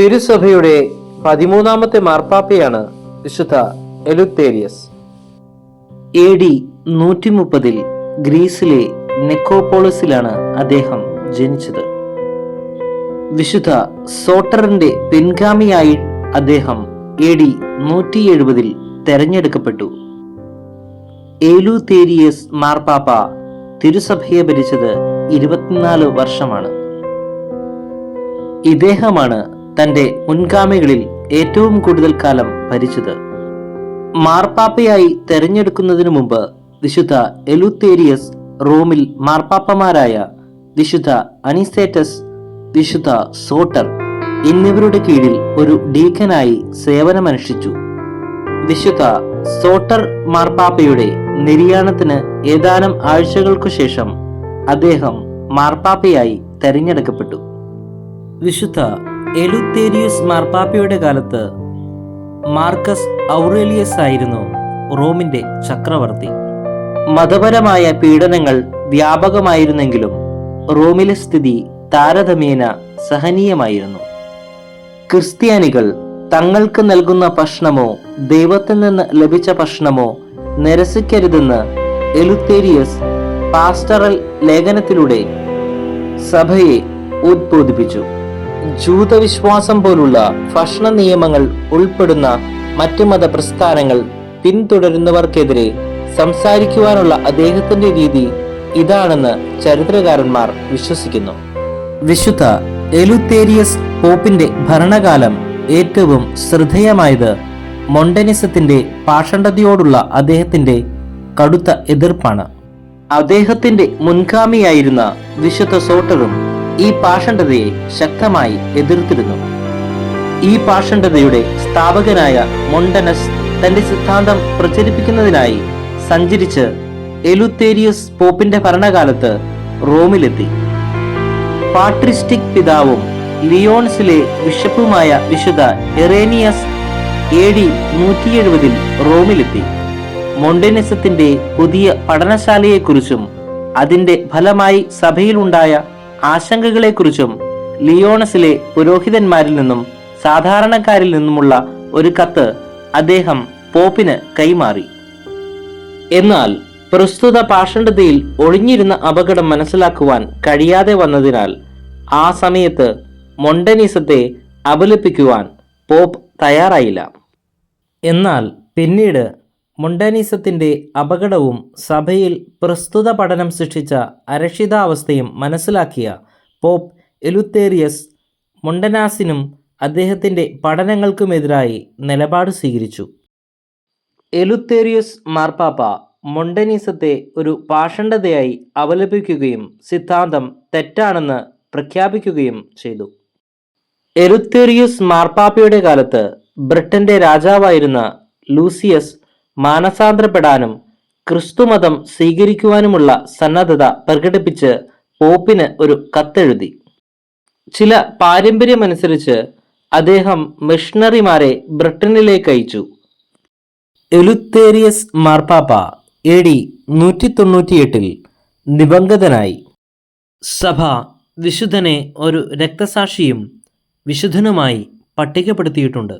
തിരുസഭയുടെ പതിമൂന്നാമത്തെ മാർപ്പാപ്പയാണ് വിശുദ്ധ എലുത്തേരിയസ്. എ ഡി നൂറ്റി മുപ്പതിൽ ഗ്രീസിലെ നെക്കോപോളിസിലാണ് അദ്ദേഹം ജനിച്ചത്. വിശുദ്ധ സോട്ടറിന്റെ പിൻഗാമിയായി അദ്ദേഹം എ ഡി നൂറ്റി എഴുപതിൽ തെരഞ്ഞെടുക്കപ്പെട്ടു. ഏലുതേരിയസ് മാർപ്പാപ്പ തിരുസഭയെ ഭരിച്ചത് ഇരുപത്തിനാല് വർഷമാണ്. ഇദ്ദേഹമാണ് തന്റെ മുൻഗാമികളിൽ ഏറ്റവും കൂടുതൽ കാലം ഭരിച്ചത്. മാർപ്പാപ്പയായി തെരഞ്ഞെടുക്കുന്നതിനു മുമ്പ് വിശുദ്ധ എലുത്തേരിയസ് റോമിൽ മാർപ്പാപ്പമാരായ വിശുദ്ധ അനിസേറ്റസ് വിശുദ്ധ സോട്ടർ എന്നിവരുടെ കീഴിൽ ഒരു ഡീക്കനായി സേവനമനുഷ്ഠിച്ചു. വിശുദ്ധ സോട്ടർ മാർപ്പാപ്പയുടെ നിര്യാണത്തിന് ഏതാനും ആഴ്ചകൾക്കു ശേഷം അദ്ദേഹം മാർപ്പാപ്പയായി തെരഞ്ഞെടുക്കപ്പെട്ടു. വിശുദ്ധ എലുത്തേരിയസ് മാർപ്പാപ്പയുടെ കാലത്ത് മാർക്കസ് ഔറേലിയസ് ആയിരുന്നു റോമിന്റെ ചക്രവർത്തി. മതപരമായ പീഡനങ്ങൾ വ്യാപകമായിരുന്നെങ്കിലും റോമിലെ സ്ഥിതി താരതമ്യേന സഹനീയമായിരുന്നു. ക്രിസ്ത്യാനികൾ തങ്ങൾക്ക് നൽകുന്ന ഭക്ഷണമോ ദൈവത്തിൽ നിന്ന് ലഭിച്ച ഭക്ഷണമോ നിരസിക്കരുതെന്ന് എലുത്തേരിയസ് പാസ്റ്ററൽ ലേഖനത്തിലൂടെ സഭയെ ഉദ്ബോധിപ്പിച്ചു. ജൂതവിശ്വാസം പോലുള്ള ഭക്ഷണ നിയമങ്ങൾ ഉൾപ്പെടുന്ന മറ്റു മത പ്രസ്ഥാനങ്ങൾ പിന്തുടരുന്നവർക്കെതിരെ സംസാരിക്കുവാനുള്ള അദ്ദേഹത്തിന്റെ രീതി ഇതാണെന്ന് ചരിത്രകാരന്മാർ വിശ്വസിക്കുന്നു. വിശുദ്ധ എലുത്തേരിയസ് പോപ്പിന്റെ ഭരണകാലം ഏറ്റവും ശ്രദ്ധേയമായത് മൊണ്ടനിസത്തിന്റെ പാഷണ്ഡതയോടുള്ള അദ്ദേഹത്തിന്റെ കടുത്ത എതിർപ്പാണ്. അദ്ദേഹത്തിന്റെ മുൻഗാമിയായിരുന്ന വിശുദ്ധ സോട്ടറും ഈ പാഷണ്ഡതയെ ശക്തമായി എതിർത്തിരുന്നു. ഈ പാഷണ്ഡതയുടെ സ്ഥാപകനായ മൊണ്ടനസ് തന്റെ സിദ്ധാന്തം പ്രചരിപ്പിക്കുന്നതിനായി സഞ്ചരിച്ച് എലുത്തേരിയസ് പോപ്പിന്റെ ഭരണകാലത്ത് റോമിലെത്തി. പാട്രിസ്റ്റിക് പിതാവും ലിയോൺസിലെ ബിഷപ്പുമായ വിശുദ്ധ എറേനിയസ് എ ഡി നൂറ്റി എഴുപതിൽ റോമിലെത്തി. മൊണ്ടനിസത്തിന്റെ പുതിയ പഠനശാലയെക്കുറിച്ചും അതിന്റെ ഫലമായി സഭയിലുണ്ടായ ആശങ്കകളെക്കുറിച്ചും ലിയോണസിലെ പുരോഹിതന്മാരിൽ നിന്നും സാധാരണക്കാരിൽ നിന്നുമുള്ള ഒരു കത്ത് അദ്ദേഹം പോപ്പിന് കൈമാറി. എന്നാൽ പ്രസ്തുത പാഷണ്ഡതയിൽ ഒളിഞ്ഞിരുന്ന അപകടം മനസ്സിലാക്കുവാൻ കഴിയാതെ വന്നതിനാൽ ആ സമയത്ത് മൊണ്ടനീസത്തെ അപലപിക്കുവാൻ പോപ്പ് തയ്യാറായില്ല. എന്നാൽ പിന്നീട് മൊണ്ടനീസത്തിന്റെ അപകടവും സഭയിൽ പ്രസ്തുത പഠനം സൃഷ്ടിച്ച അരക്ഷിതാവസ്ഥയും മനസ്സിലാക്കിയ പോപ്പ് എലുത്തേറിയസ് മൊണ്ടനാസിനും അദ്ദേഹത്തിന്റെ പഠനങ്ങൾക്കുമെതിരായി നിലപാട് സ്വീകരിച്ചു. എലുത്തേറിയസ് മാർപ്പാപ്പ മൊണ്ടനീസത്തെ ഒരു പാഷണ്ഡതയായി അവലപിക്കുകയും സിദ്ധാന്തം തെറ്റാണെന്ന് പ്രഖ്യാപിക്കുകയും ചെയ്തു. എലുത്തേറിയസ് മാർപ്പാപ്പയുടെ കാലത്ത് ബ്രിട്ടന്റെ രാജാവായിരുന്ന ലൂസിയസ് മാനസാന്തരപ്പെടാനും ക്രിസ്തുമതം സ്വീകരിക്കുവാനുമുള്ള സന്നദ്ധത പ്രകടിപ്പിച്ച് പോപ്പിന് ഒരു കത്തെഴുതി. ചില പാരമ്പര്യമനുസരിച്ച് അദ്ദേഹം മിഷണറിമാരെ ബ്രിട്ടനിലേക്ക് അയച്ചു. എലുത്തേരിയസ് മാർപ്പാപ്പ എ ഡി നൂറ്റി തൊണ്ണൂറ്റിയെട്ടിൽ ദിവംഗതനായി സഭ വിശുദ്ധനെ ഒരു രക്തസാക്ഷിയും വിശുദ്ധനുമായി പട്ടികപ്പെടുത്തിയിട്ടുണ്ട്.